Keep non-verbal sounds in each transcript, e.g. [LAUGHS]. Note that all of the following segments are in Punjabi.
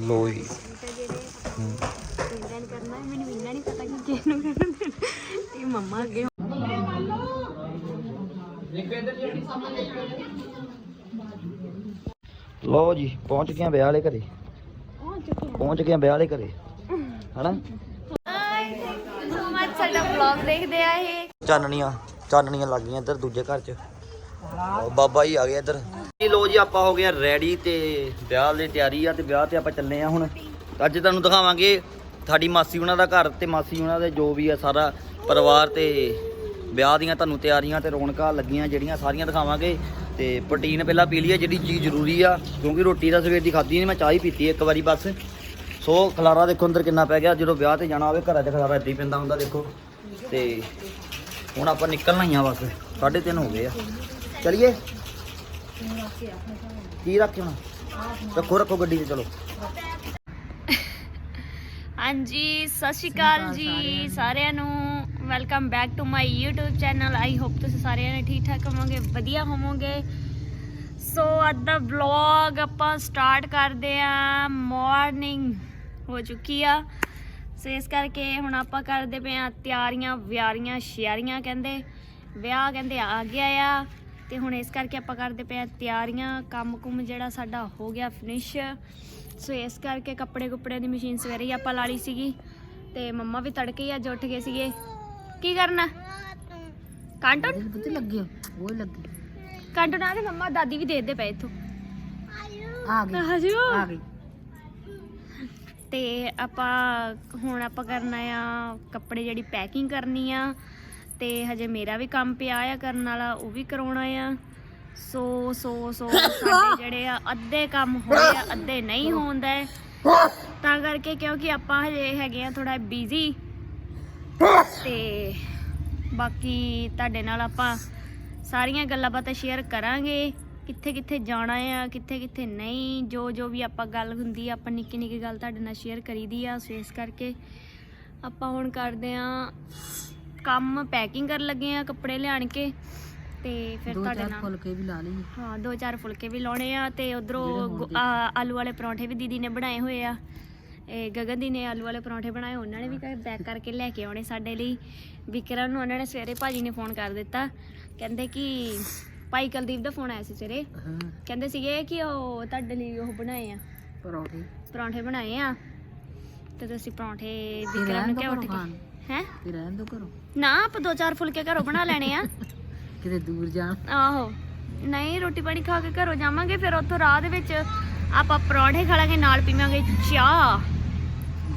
ਲੋ ਜੀ। ਤੇ ਕਰਨਾ ਮੈਨੂੰ ਇੰਨਾ ਨਹੀਂ ਪਤਾ ਕਿ ਕਿਹਨੂੰ ਕਰਨਾ ਤੇ ਮੰਮਾ ਅੱਗੇ ਲੋ ਜੀ, ਪਹੁੰਚ ਗਏ ਵਿਆਹ ਵਾਲੇ ਘਰੇ। ਪਹੁੰਚ ਚੁੱਕੇ ਗਏ ਵਿਆਹ ਵਾਲੇ ਘਰੇ। ਹਨਾ? ਸਾਡਾ ਵਲੌਗ ਦੇਖਦੇ ਆ ਇਹ ਚਾਨਣੀਆਂ ਚਾਨਣੀਆਂ ਲੱਗ ਗਈਆਂ ਇੱਧਰ ਦੂਜੇ ਘਰ 'ਚ। ਬਾਬਾ ਜੀ ਆ ਗਏ ਇੱਧਰ। ਲੋ ਜੀ, ਆਪਾਂ ਹੋ ਗਏ ਰੈਡੀ ਤੇ ਵਿਆਹ ਲਈ ਤਿਆਰੀ ਆ ਤੇ ਵਿਆਹ ਤੇ ਆਪਾਂ ਚੱਲੇ ਆ ਹੁਣ। ਅੱਜ ਤੁਹਾਨੂੰ ਦਿਖਾਵਾਂਗੇ ਸਾਡੀ ਮਾਸੀ ਉਹਨਾਂ ਦਾ ਘਰ ਤੇ ਮਾਸੀ ਉਹਨਾਂ ਦੇ ਜੋ ਵੀ ਆ ਸਾਰਾ ਪਰਿਵਾਰ ਤੇ ਵਿਆਹ ਦੀਆਂ ਤੁਹਾਨੂੰ ਤਿਆਰੀਆਂ ਤੇ ਰੌਣਕਾਂ ਲੱਗੀਆਂ ਜਿਹੜੀਆਂ ਸਾਰੀਆਂ ਦਿਖਾਵਾਂਗੇ। ਤੇ ਪ੍ਰੋਟੀਨ ਪਹਿਲਾਂ ਪੀ ਲਈਏ, ਜਿਹੜੀ ਚੀਜ਼ ਜ਼ਰੂਰੀ ਆ, ਕਿਉਂਕਿ ਰੋਟੀ ਤਾਂ ਸਵੇਰ ਦੀ ਖਾਧੀ ਨਹੀਂ, ਮੈਂ ਚਾਹ ਹੀ ਪੀਤੀ ਇੱਕ ਵਾਰੀ ਬਸ। ਸੋ ਖਲਾਰਾ ਦੇਖੋ ਅੰਦਰ ਕਿੰਨਾ ਪੈ ਗਿਆ, ਜਦੋਂ ਵਿਆਹ ਤੇ ਜਾਣਾ ਹੋਵੇ, ਘਰਾਂ 'ਚ ਖਲਾਰਾ ਇੱਦਾਂ ਹੀ ਪੈਂਦਾ ਹੁੰਦਾ ਦੇਖੋ। ਤੇ ਹੁਣ ਆਪਾਂ ਨਿਕਲਣਾ ਹੀ ਆ ਬਸ 3:30 ਹੋ ਗਏ ਆ। ਚਲਿਏ। ਕੀ ਰੱਖਿਆ ਹੁਣ? ਰੱਖੋ ਰੱਖੋ ਗੱਡੀ 'ਚ ਚਲੋ। ਹਾਂਜੀ, ਸਤਿ ਸ਼੍ਰੀ ਅਕਾਲ ਜੀ ਸਾਰਿਆਂ ਨੂੰ। Welcome back to my YouTube channel I hope ਤੁਸੀਂ ਸਾਰਿਆਂ ਨੇ ਠੀਕ ਠਾਕ ਹੋਵੋਗੇ, ਵਧੀਆ ਹੋਵੋਗੇ। ਸੋ ਅੱਜ ਦਾ ਵਲੌਗ ਆਪਾਂ ਸਟਾਰਟ ਕਰਦੇ ਆ ਮਾਰਨਿੰਗ ਹੋ ਚੁੱਕੀ ਆ। ਸੋ ਇਸ ਕਰਕੇ ਹੁਣ ਆਪਾਂ ਕਰਦੇ ਪਏ ਆ ਤਿਆਰੀਆਂ, ਵਿਆਰੀਆਂ, ਸ਼ਿਆਰੀਆਂ ਕਹਿੰਦੇ। ਵਿਆਹ ਕਹਿੰਦੇ ਆ ਗਿਆ ਆ। ਤੇ ਹੁਣ ਇਸ ਕਰਕੇ ਆਪਾਂ ਕਰਦੇ ਪਏ ਆ ਤਿਆਰੀਆਂ ਕੰਮ ਕੁਮ ਜਿਹੜਾ ਸਾਡਾ ਹੋ ਗਿਆ ਫਿਨਿਸ਼ ਸੋ ਇਸ ਕਰਕੇ ਕੱਪੜੇ ਕੁੱਪੜੇ ਦੀ ਮਸ਼ੀਨ ਸਵੇਰੇ ਹੀ ਆਪਾਂ ਲਾ ਲਈ ਸੀਗੀ ਤੇ ਮੰਮਾ ਵੀ ਤੜਕੇ ਹੀ ਅੱਜ ਉੱਠ ਗਏ ਸੀਗੇ। ਕੀ ਕਰਨਾ? ਕਾਂਟਨ? ਬੁੱਧ ਲੱਗੇ ਉਹ ਲੱਗੇ ਕਾਂਟਨ ਆ ਤੇ ਮੰਮਾ ਦਾਦੀ ਵੀ ਦੇ ਦੇ ਪਏ ਇਥੋਂ। ਆ ਗਈ ਆਜੋ ਆ ਗਈ ਤੇ ਆਪਾਂ ਹੁਣ ਆਪਾਂ ਕਰਨਾ ਆ ਕੱਪੜੇ ਜਿਹੜੀ ਪੈਕਿੰਗ ਕਰਨੀ ਆ। ਤੇ ਹਜੇ ਮੇਰਾ ਵੀ ਕੰਮ ਪਿਆ ਆ ਕਰਨ ਵਾਲਾ, ਉਹ ਵੀ ਕਰਾਉਣਾ ਆ। ਸੋ ਸੋ ਸੋ, ਸਾਡੇ ਜਿਹੜੇ ਆ ਅੱਧੇ ਕੰਮ ਹੋਏ ਆ, ਅੱਧੇ ਨਹੀਂ ਹੋਣਦਾ ਹੈ। ਤਾਂ ਕਰਕੇ ਕਿਉਂਕਿ ਆਪਾਂ ਹਜੇ ਹੈਗੇ ਆ ਥੋੜਾ ਬਿਜ਼ੀ ਤੇ ਬਾਕੀ ਤੁਹਾਡੇ ਨਾਲ ਆਪਾਂ ਸਾਰੀਆਂ ਗੱਲਾਂ ਬਾਤਾਂ ਸ਼ੇਅਰ ਕਰਾਂਗੇ। ਕਿੱਥੇ ਕਿੱਥੇ ਜਾਣਾ ਆ, ਕਿੱਥੇ ਕਿੱਥੇ ਨਹੀਂ, ਜੋ ਜੋ ਵੀ ਆਪਾਂ ਗੱਲ ਹੁੰਦੀ ਆ, ਆਪਾਂ ਨਿੱਕੀ ਨਿੱਕੀ ਗੱਲ ਤੁਹਾਡੇ ਨਾਲ ਸ਼ੇਅਰ ਕਰੀਦੀ ਆ। ਸੋ ਇਸ ਕਰਕੇ ਆਪਾਂ ਹੁਣ ਕਰਦੇ ਆ ਕੰਮ ਪੈਕਿੰਗ ਕਰਨ ਲੱਗੇ ਆ ਕੱਪੜੇ ਲਿਆਣ ਕੇ ਤੇ ਫਿਰ ਦੋ ਤੁਹਾਡੇ ਚਾਰ ਨਾਲ ਫੁਲਕੇ ਵੀ ਲਾ ਲਈ ਹਾਂ ਦੋ ਚਾਰ ਫੁਲਕੇ ਵੀ ਲਾਉਣੇ ਆ ਤੇ ਜਿਹੜੇ ਉਧਰੋਂ ਹੁਣ ਆਲੂ ਵਾਲੇ ਪਰੌਂਠੇ ਵੀ ਦੀਦੀ ਨੇ ਬਣਾਏ ਹੋਏ ਆ। ਇਹ ਗਗਨ ਦੀ ਨੇ ਆਲੂ ਵਾਲੇ ਪਰੌਂਠੇ ਬਣਾਏ ਉਹਨਾਂ ਨੇ ਵੀ ਪੈਕ ਕਰਕੇ ਲੈ ਕੇ ਆਉਣੇ ਸਾਡੇ ਲਈ। ਵਿਕਰਮ ਨੂੰ ਉਹਨਾਂ ਨੇ ਸਵੇਰੇ ਭਾਜੀ ਨੇ ਫੋਨ ਕਰ ਦਿੱਤਾ। ਕਹਿੰਦੇ ਕਿ ਭਾਈ ਕੁਲਦੀਪ ਦਾ ਫੋਨ ਆਇਆ ਸੀ ਸਵੇਰੇ। ਹਾਂ। ਕਹਿੰਦੇ ਸੀਗੇ ਕਿ ਉਹ ਤੁਹਾਡੇ ਲਈ ਉਹ ਬਣਾਏ ਆ। ਪਰੌਂਠੇ। ਪਰੌਂਠੇ ਬਣਾਏ ਆ। ਤੇ ਤੁਸੀਂ ਪਰੌਂਠੇ ਵਿਕਰਮ ਨੂੰ ਕਿਹਾ ਉੱਠ ਕੇ ਹੈ? ਤੇ ਰਹਿਣ ਦੋ ਘਰੋਂ। ਨਾ ਆਪਾਂ ਦੋ ਚਾਰ ਫੁਲਕੇ ਘਰੋਂ ਬਣਾ ਲੈਣੇ ਆ। [LAUGHS] ਕਿਤੇ ਦੂਰ ਜਾਣ। ਆਹੋ। ਨਹੀਂ ਰੋਟੀ ਪਾਣੀ ਖਾ ਕੇ ਘਰੋਂ ਜਾਵਾਂਗੇ ਫਿਰ ਉੱਥੋਂ ਰਾਹ ਦੇ ਵਿੱਚ ਆਪਾਂ ਪਰੌਂਠੇ ਖਾ ਲਾਂਗੇ ਨਾਲ ਪੀਵਾਂਗੇ ਚਾਹ।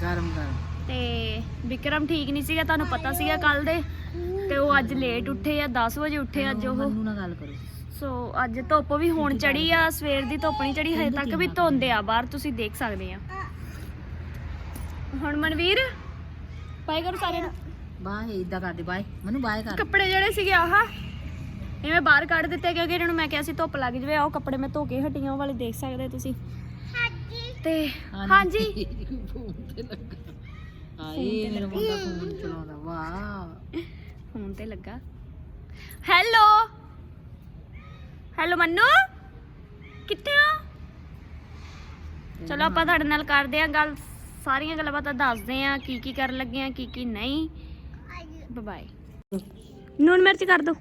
ਗਰਮ ਗਰਮ। ਤੇ ਵਿਕਰਮ ਠੀਕ ਨਹੀਂ ਸੀਗਾ ਤੁਹਾਨੂੰ ਪਤਾ ਸੀਗਾ ਕੱਲ ਦੇ ਤੇ ਉਹ ਅੱਜ ਲੇਟ ਉੱਠੇ ਆ 10 ਵਜੇ ਉੱਠੇ ਅੱਜ ਉਹ। ਮੰਨੂ ਨਾਲ ਗੱਲ ਕਰੋ। ਸੋ ਅੱਜ ਧੁੱਪ ਵੀ ਹੁਣ ਚੜੀ ਆ ਸਵੇਰ ਦੀ ਧੁੱਪ ਨਹੀਂ ਚੜੀ ਹਜੇ ਤੱਕ ਵੀ ਧੁੰਦ ਆ ਬਾਹਰ ਤੁਸੀਂ ਦੇਖ ਸਕਦੇ ਆ। ਹੁਣ ਮਨਵੀਰ? ਬਾਈ ਕਰੋ ਸਾਰਿਆਂ ਨੂੰ। ਬਾਏ ਇਦਾਂ ਕਰਦੇ ਬਾਏ ਮੈਨੂੰ ਬਾਏ ਕਰ। ਕੱਪੜੇ ਜਿਹੜੇ ਸੀਗੇ ਆਹ ਮੈਂ ਬਾਹਰ ਕੱਢ ਦਿੱਤੇ ਕਿਉਂਕਿ ਇਹਨਾਂ ਨੂੰ ਮੈਂ ਕਿਹਾ ਸੀ ਧੁੱਪ ਲੱਗ ਜਵੇ। ਆਹ ਕੱਪੜੇ ਮੈਂ ਧੋ ਕੇ ਹਟੀਆਂ ਵਾਲੇ ਦੇਖ ਸਕਦੇ ਤੁਸੀਂ। ਤੇ ਹਾਂਜੀ। ਫੋਨ [LAUGHS] ਤੇ ਲੱਗਾ। ਆਏ ਮੇਰਾ ਮੁੰਡਾ ਫੋਨ ਚਲਾਉਂਦਾ ਵਾਹ। ਫੋਨ ਤੇ ਲੱਗਾ। Hello hello Mannu? ਕਿੱਥੇ ਹੋ? ਚਲੋ ਆਪਾਂ ਤੁਹਾਡੇ ਨਾਲ ਕਰਦੇ ਆਂ ਗੱਲ। ਸਾਰੀਆਂ ਗੱਲਾਂ ਬਾਤਾਂ ਦੱਸਦੇ ਆਂ ਕੀ ਕੀ ਕਰਨ ਲੱਗੇ ਆਂ ਕੀ ਕੀ ਨਹੀਂ। ਬਾਏ ਨੂਨ ਮਿਰਚ ਕਰ ਦੋ।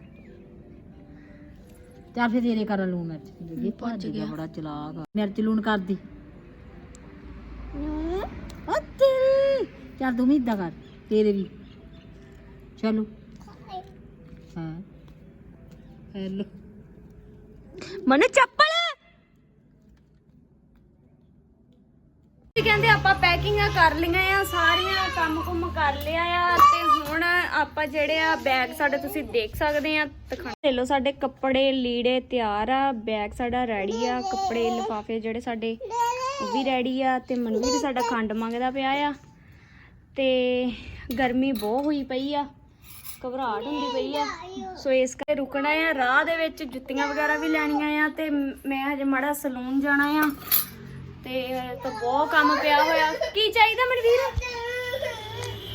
ਚੱਲ ਫਿਰ ਤੇਰੇ ਕਰ ਲੂਣ ਮਿਰਚ ਇਹ ਭੱਜ ਗਿਆ। ਬੜਾ ਚਲਾਕ ਆ। ਮਿਰਚ ਲੂਣ ਕਰ ਦੀ। ਓ ਤੇਰੀ। ਚੱਲ ਤੂੰ ਵੀ ਇਦਾਂ ਕਰ ਤੇਰੇ ਵੀ। ਚਲੋ ਹਾਂ। ਹੈਲੋ। ਮਨੂ ਚੱਪਲ ਕਹਿੰਦੇ ਆਪਾਂ ਪੈਕਿੰਗਾਂ ਕਰ ਲਈਆਂ ਆ, ਸਾਰੀਆਂ ਕੰਮ ਕੁਮ ਕਰ ਲਿਆ ਆ ਤੇ ਹੁਣ ਆਪਾਂ ਜਿਹੜੇ ਆ ਬੈਗ ਸਾਡੇ ਤੁਸੀਂ ਦੇਖ ਸਕਦੇ ਆ ਦਿਖਾ ਲੈ ਲਓ ਸਾਡੇ ਕੱਪੜੇ ਲੀੜੇ ਤਿਆਰ ਆ, ਬੈਗ ਸਾਡਾ ਰੈਡੀ ਆ, ਕੱਪੜੇ ਲਿਫਾਫੇ ਜਿਹੜੇ ਸਾਡੇ ਉਹ ਵੀ ਰੈਡੀ ਆ ਤੇ ਮਨਵੀਰ ਸਾਡਾ ਖੰਡ ਮੰਗਦਾ ਪਿਆ ਆ ਤੇ ਗਰਮੀ ਬਹੁਤ ਹੋਈ ਪਈ ਆ, ਘਬਰਾਹਟ ਹੁੰਦੀ ਪਈ ਆ। ਸੋ ਇਸ ਕਰਕੇ ਰੁਕਣਾ ਆ, ਰਾਹ ਦੇ ਵਿੱਚ ਜੁੱਤੀਆਂ ਵਗੈਰਾ ਵੀ ਲੈਣੀਆਂ ਆ ਤੇ ਮੈਂ ਹਜੇ ਮਾੜਾ ਸਲੂਨ ਜਾਣਾ ਆ। ਤੇ ਤਾਂ ਬਹੁਤ ਕੰਮ ਪਿਆ ਹੋਇਆ। ਕੀ ਚਾਹੀਦਾ ਮਨਵੀਰ?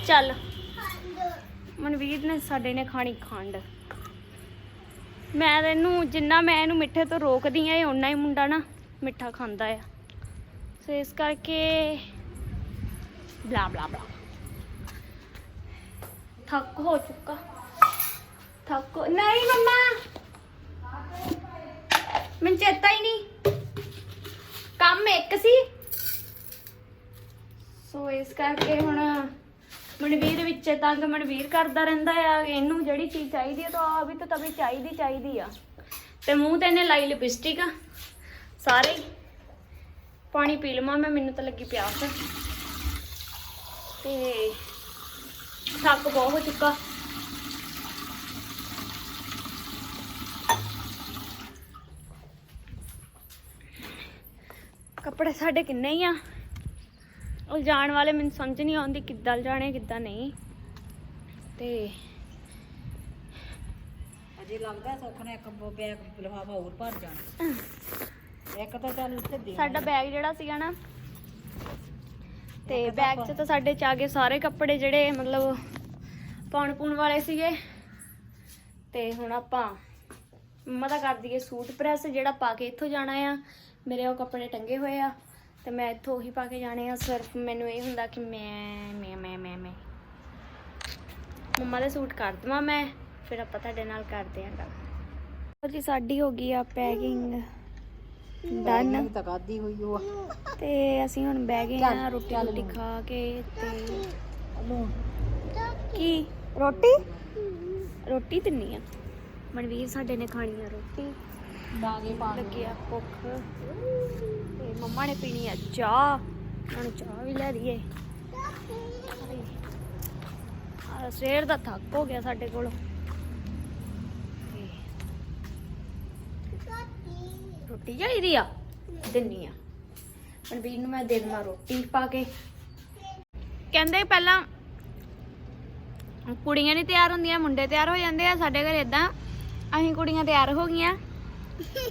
ਚੱਲ। ਮਨਵੀਰ ਨੇ ਸਾਡੇ ਨੇ ਖਾਣੀ ਖੰਡ। ਮੈਂ ਇਹਨੂੰ ਜਿੰਨਾ ਮੈਂ ਇਹਨੂੰ ਮਿੱਠੇ ਤੋਂ ਰੋਕਦੀ ਆ, ਇਹ ਓਨਾ ਹੀ ਮੁੰਡਾ ਨਾ ਮਿੱਠਾ ਖਾਂਦਾ ਆ। ਸੋ ਇਸ ਕਰਕੇ ਬਲਾ ਬਲਾ ਬਲਾ। ਥੱਕ ਹੋ ਚੁੱਕਾ। ਥੱਕ ਨਹੀਂ ਮੰਮਾ। ਮੈਨੂੰ ਚੇਤਾ ਹੀ ਨਹੀਂ। ਕੰਮ ਇੱਕ ਸੀ। ਸੋ ਇਸ ਕਰਕੇ ਹੁਣ ਮਨਵੀਰ ਵਿੱਚ ਤੰਗ ਮਨਵੀਰ ਕਰਦਾ ਰਹਿੰਦਾ ਆ। ਇਹਨੂੰ ਜਿਹੜੀ ਚੀਜ਼ ਚਾਹੀਦੀ ਆ ਤਾਂ ਆ ਵੀ ਤਾਂ ਤभी ਚਾਹੀਦੀ ਚਾਹੀਦੀ ਆ। ਤੇ ਮੂੰਹ ਤੇ ਇਹਨੇ ਲਾਈ ਲਿਪਸਟਿਕ ਸਾਰੇ ਪਾਣੀ ਪੀ ਲਵਾਂ ਮੈਂ, ਮੈਨੂੰ ਤਾਂ ਲੱਗੀ ਪਿਆਸ। ਤੇ ਥੱਕ ਬਹੁਤ ਹੋ ਚੁੱਕਾ। ਕੱਪੜੇ ਸਾਡੇ ਕਿੰਨੇ ਹੀ ਆ? ਉਲਝਾਣ ਵਾਲੇ ਮੈਨੂੰ ਸਮਝ ਨਹੀਂ ਆਉਂਦੀ ਕਿੱਦਾਂ ਉਲਝਾਣੇ ਕਿੱਦਾਂ ਨਹੀਂ। ਤੇ ਅਜੇ ਲੱਗਦਾ ਸੁੱਖ ਨੇ ਇੱਕ ਬੈਗ ਲਿਫਾਫਾ ਹੋਰ ਭਰ ਜਾਣਾ। ਇੱਕ ਤਾਂ ਚੱਲ ਉੱਥੇ ਦੇ ਸਾਡਾ ਬੈਗ ਜਿਹੜਾ ਸੀਗਾ ਨਾ ਤੇ ਬੈਗ 'ਚ ਤਾਂ ਸਾਡੇ ਚ ਆ ਗਏ ਸਾਰੇ ਕੱਪੜੇ ਜਿਹੜੇ ਮਤਲਬ ਪਾਉਣ ਪੂਣ ਵਾਲੇ ਸੀਗੇ। ਤੇ ਹੁਣ ਆਪਾਂ ਮੰਮਾ ਦਾ ਕਰ ਦਈਏ ਸੂਟ ਪ੍ਰੈਸ ਜਿਹੜਾ ਪਾ ਕੇ ਇੱਥੋਂ ਜਾਣਾ ਆ। ਮੇਰੇ ਉਹ ਕੱਪੜੇ ਟੰਗੇ ਹੋਏ ਆ ਤੇ ਮੈਂ ਇੱਥੋਂ ਉਹੀ ਪਾ ਕੇ ਜਾਣੇ ਆ। ਸਿਰਫ ਮੈਨੂੰ ਇਹ ਹੁੰਦਾ ਕਿ ਮੈਂ ਮੈਂ ਮੈਂ ਮੈਂ ਮੈਂ। ਮੰਮਾ ਦੇ ਸੂਟ ਕਰ ਦਵਾਂ ਮੈਂ ਫਿਰ ਆਪਾਂ ਤੁਹਾਡੇ ਨਾਲ ਕਰਦੇ ਆਂ ਗੱਲ। ਜੀ ਸਾਡੀ ਹੋ ਗਈ ਆ ਪੈਕਿੰਗ ਡਨ ਤਾਂ ਕਾਦੀ ਹੋਈ ਉਹ ਤੇ ਅਸੀਂ ਹੁਣ ਬਹਿ ਗਏ ਆ ਰੋਟੀ ਰੋਟੀ ਖਾ ਕੇ ਤੇ ਕੀ ਰੋਟੀ? ਰੋਟੀ ਤਿੰਨੀ ਆ। ਮਨਵੀਰ ਸਾਡੇ ਨੇ ਖਾਣੀ ਆ ਰੋਟੀ। ਡਾਂਗੇ ਪਾਣੀ ਲੱਗੀ ਆ ਭੁੱਖ। ਤੇ ਮੰਮਾ ਨੇ ਪੀਣੀ ਆ ਚਾਹ। ਹੁਣ ਚਾਹ ਵੀ ਲੈ ਲਈਏ। ਆ ਸਵੇਰ ਦਾ ਥੱਕ ਹੋ ਗਿਆ ਸਾਡੇ ਕੋਲ। ਰੋਟੀ ਚਾਹੀਦੀ ਆ? ਦਿੰਨੀ ਆ। ਮਨਵੀਰ ਨੂੰ ਮੈਂ ਦੇ ਰੋਟੀ ਪਾ ਕੇ। ਕਹਿੰਦੇ ਪਹਿਲਾਂ ਕੁੜੀਆਂ ਨਹੀਂ ਤਿਆਰ ਹੁੰਦੀਆਂ, ਮੁੰਡੇ ਤਿਆਰ ਹੋ ਜਾਂਦੇ ਆ। ਸਾਡੇ ਘਰੇ ਇਦਾਂ ਅਸੀਂ ਕੁੜੀਆਂ ਤਿਆਰ ਹੋ ਗਈਆਂ।